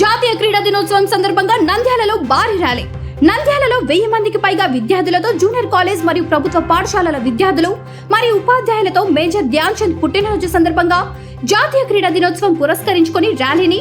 జాతీయ క్రీడా దినోత్సవం సందర్భంగా నంద్యాలలో భారీ ర్యాలీ. నంద్యాలలో వెయ్యి మందికి పైగా విద్యార్థులతో జూనియర్ కాలేజ్ మరియు ప్రభుత్వ పాఠశాలల విద్యార్థులు మరియు ఉపాధ్యాయులతో మేజర్ ధ్యాన్ చంద్ పుట్టినరోజు సందర్భంగా జాతీయ క్రీడా దినోత్సవం పురస్కరించుకొని ర్యాలీని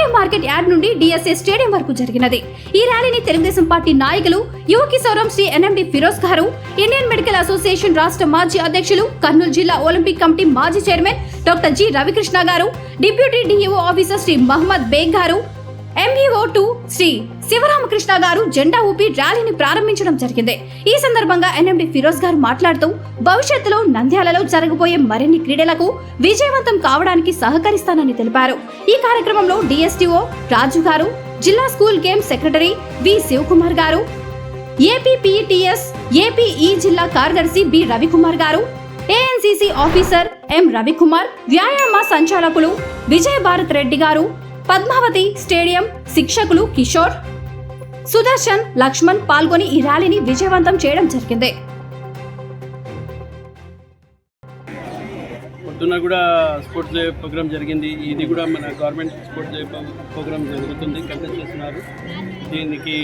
టెక్కే మార్కెట్ యార్డ్ నుండి డిఎస్ఏ స్టేడియం వరకు జరిగినది. ఈ ర్యాలీని తెలుగుదేశం పార్టీ నాయకులు యువ కిశోరం శ్రీ ఎన్ఎండి ఫిరోజ్ గారు ఇండియన్ మెడికల్ అసోసియేషన్ రాష్ట్ర మాజీ అధ్యక్షులు కర్నూలు జిల్లా ఒలింపిక్ కమిటీ మాజీ చైర్మన్ డాక్టర్ జి రవికృష్ణ గారు deputy DEO officer Shri Mohammed Baig గారు ఎంఈఓ టూ శ్రీ శివరామకృష్ణ గారు జెండా ఊపి ర్యాలీని ప్రారంభించడం జరిగింది. ఈ సందర్భంగా ఎన్ఎండి ఫిరోజ్ గారు మాట్లాడుతూ భవిష్యత్తులో నంద్యాలలో జరగబోయే మరిన్ని క్రీడలకు విజయవంతం కావడానికి సహకరిస్తానని తెలిపారు. ఈ కార్యక్రమంలో డిఎస్టిఓ రాజు గారు జిల్లా school game secretary V Shivakumar గారు ఏపీపీటీఎస్ ఏపీఈ జిల్లా కార్యదర్శి బి రవికుమార్ గారు ఏఎన్సీసీ ఆఫీసర్ ఎం రవికుమార్ వ్యాయామ సంచాలకులు విజయ భారత్ రెడ్డి గారు పద్మావతి స్టేడియం శిక్షకులు కిషోర్ సుదర్శన్ లక్ష్మణ్ పాల్గొని ఈ ర్యాలీని విజయవంతం చేయడం జరిగింది. పొద్దున్న కూడా స్పోర్ట్స్ డే ప్రోగ్రామ్ జరిగింది. ఇది కూడా మన గవర్నమెంట్ స్పోర్ట్స్ డే ప్రోగ్రామ్ జరుగుతుంది కండక్ట్ చేస్తున్నారు. దీనికి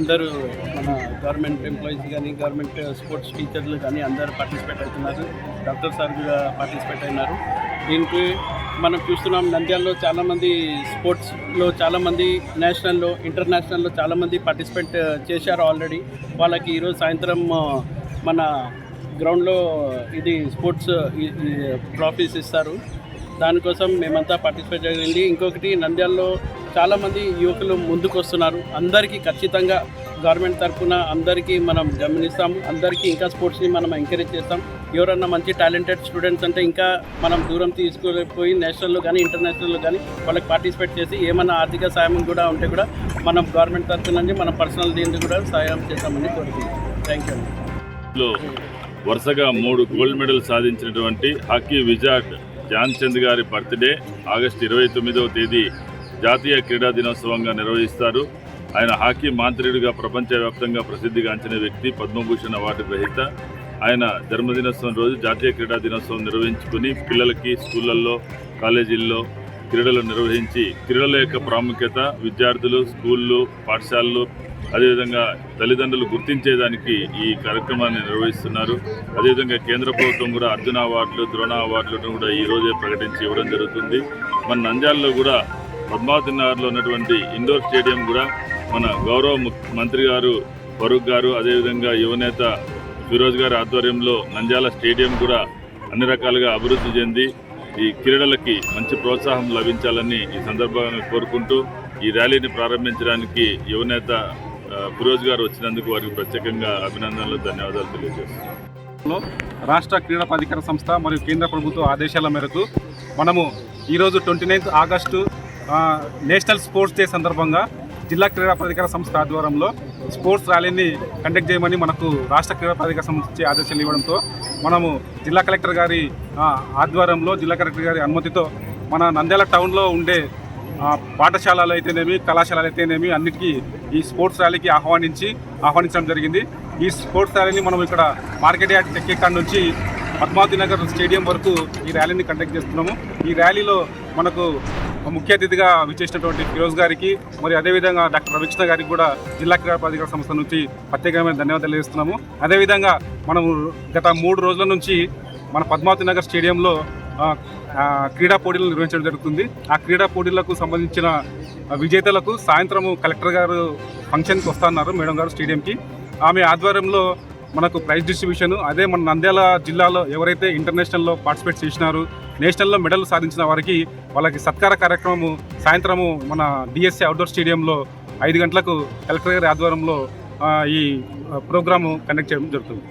అందరూ మన గవర్నమెంట్ ఎంప్లాయీస్ కానీ గవర్నమెంట్ స్పోర్ట్స్ టీచర్లు కానీ అందరూ పార్టిసిపేట్ అవుతున్నారు. డాక్టర్ సార్ కూడా పార్టిసిపేట్ అయినారు. దీనికి మనం చూస్తున్నాం నంద్యాలలో చాలామంది స్పోర్ట్స్లో చాలామంది నేషనల్లో ఇంటర్నేషనల్లో చాలామంది పార్టిసిపేట్ చేశారు ఆల్రెడీ. వాళ్ళకి ఈరోజు సాయంత్రం మన గ్రౌండ్లో ఇది స్పోర్ట్స్ ట్రాఫీస్ ఇస్తారు. దానికోసం మేమంతా పార్టిసిపేట్ జరిగింది. ఇంకొకటి నంద్యాలలో చాలామంది యువకులు ముందుకు వస్తున్నారు అందరికీ ఖచ్చితంగా గవర్నమెంట్ తరఫున అందరికీ మనం గమనిస్తాము. అందరికీ ఇంకా స్పోర్ట్స్ని మనం ఎంకరేజ్ చేస్తాం. ఎవరన్నా మంచి టాలెంటెడ్ స్టూడెంట్స్ అంటే ఇంకా మనం దూరం తీసుకుపోయి నేషనల్లో కానీ ఇంటర్నేషనల్లో కానీ వాళ్ళకి పార్టిసిపేట్ చేసి ఏమైనా ఆర్థిక సాయం కూడా ఉంటే కూడా మనం గవర్నమెంట్ తరఫున మనం పర్సనల్ దీనికి కూడా సాయం చేస్తామని కోరుకుంటున్నాం. థ్యాంక్ యూ లో వరుసగా మూడు గోల్డ్ మెడల్ సాధించినటువంటి హాకీ విజార్డ్ ధ్యాన్ చంద్ గారి బర్త్డే ఆగస్టు ఇరవై తొమ్మిదవ తేదీ జాతీయ క్రీడా దినోత్సవంగా నిర్వహిస్తారు. ఆయన హాకీ మాంత్రికుడిగా ప్రపంచవ్యాప్తంగా ప్రసిద్ధిగాంచిన వ్యక్తి పద్మభూషణ్ అవార్డు గ్రహీత. ఆయన జన్మదినోత్సవం రోజు జాతీయ క్రీడా దినోత్సవం నిర్వహించుకుని పిల్లలకి స్కూళ్ళల్లో కాలేజీల్లో క్రీడలు నిర్వహించి క్రీడల యొక్క ప్రాముఖ్యత విద్యార్థులు స్కూళ్ళు పాఠశాలలు అదేవిధంగా తల్లిదండ్రులు గుర్తించేదానికి ఈ కార్యక్రమాన్ని నిర్వహిస్తున్నారు. అదేవిధంగా కేంద్ర ప్రభుత్వం కూడా అర్జున అవార్డులు ద్రోణ అవార్డులను కూడా ఈరోజే ప్రకటించి ఇవ్వడం జరుగుతుంది. మన నంద్యాలలో కూడా పద్మావతినగర్లో ఉన్నటువంటి ఇండోర్ స్టేడియం కూడా మన గౌరవ ముఖ్య- మంత్రి గారు ఫరూక్ గారు అదేవిధంగా యువనేత ఫిరోజ్ గారి ఆధ్వర్యంలో నంద్యాల స్టేడియం కూడా అన్ని రకాలుగా అభివృద్ధి చెంది ఈ క్రీడలకి మంచి ప్రోత్సాహం లభించాలని ఈ సందర్భంగా కోరుకుంటూ ఈ ర్యాలీని ప్రారంభించడానికి యువనేత ఫిరోజ్ గారు వచ్చినందుకు వారికి ప్రత్యేకంగా అభినందనలు ధన్యవాదాలు తెలియజేస్తున్నాను. రాష్ట్ర క్రీడా ప్రాధికార సంస్థ మరియు కేంద్ర ప్రభుత్వ ఆదేశాల మేరకు మనము ఈరోజు twenty ninth August national sports day సందర్భంగా జిల్లా క్రీడా ప్రాధికార సంస్థ ఆధ్వర్యంలో స్పోర్ట్స్ ర్యాలీని కండక్ట్ చేయమని మనకు రాష్ట్ర క్రీడా ప్రాధికార సంస్థ ఇచ్చే ఆదేశాలు ఇవ్వడంతో మనము జిల్లా కలెక్టర్ గారి ఆధ్వర్యంలో జిల్లా కలెక్టర్ గారి అనుమతితో మన నంద్యాల టౌన్లో ఉండే పాఠశాలలు అయితేనేమి కళాశాలలు అయితేనేమి అన్నిటికీ ఈ స్పోర్ట్స్ ర్యాలీకి ఆహ్వానించి ఆహ్వానించడం జరిగింది. ఈ స్పోర్ట్స్ ర్యాలీని మనం ఇక్కడ మార్కెట్ యార్డ్ టెక్కేకాడ నుంచి పద్మావతి నగర్ స్టేడియం వరకు ఈ ర్యాలీని కండక్ట్ చేస్తున్నాము. ఈ ర్యాలీలో మనకు ముఖ్య అతిథిగా విచ్చేసినటువంటి ఫిరోజ్ గారికి మరి అదేవిధంగా డాక్టర్ రవికృష్ణ గారికి కూడా జిల్లా క్రీడా ప్రాధికార సంస్థ నుంచి ప్రత్యేకమైన ధన్యవాదాలు తెలియజేస్తున్నాము. అదేవిధంగా మనము గత మూడు రోజుల నుంచి మన పద్మావతి నగర్ స్టేడియంలో క్రీడా పోటీలు నిర్వహించడం జరుగుతుంది. ఆ క్రీడా పోటీలకు సంబంధించిన విజేతలకు సాయంత్రము కలెక్టర్ గారు ఫంక్షన్కి వస్తున్నారు మేడం గారు స్టేడియంకి. ఆమె ఆధ్వర్యంలో మనకు ప్రైజ్ డిస్ట్రిబ్యూషన్ అదే మన నంద్యాల జిల్లాలో ఎవరైతే ఇంటర్నేషనల్లో పార్టిసిపేట్ చేసినారు నేషనల్లో మెడల్ సాధించిన వారికి వాళ్ళకి సత్కార కార్యక్రమము సాయంత్రము మన డిఎస్సి అవుట్డోర్ స్టేడియంలో ఐదు గంటలకు కలెక్టర్ గారి ఆధ్వర్యంలో ఈ ప్రోగ్రాము కండక్ట్ చేయడం జరుగుతుంది.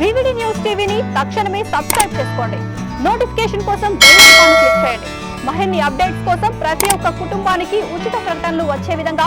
వివిడి న్యూస్ టీవీని తక్షణమే సబ్స్క్రైబ్ చేసుకోండి. నోటిఫికేషన్ కోసం బెల్ ఐకాన్ క్లిక్ చేయండి. మరిన్ని అప్డేట్స్ కోసం ప్రతి ఒక్క కుటుంబానికి ఉచిత ప్రకటనలు వచ్చే విధంగా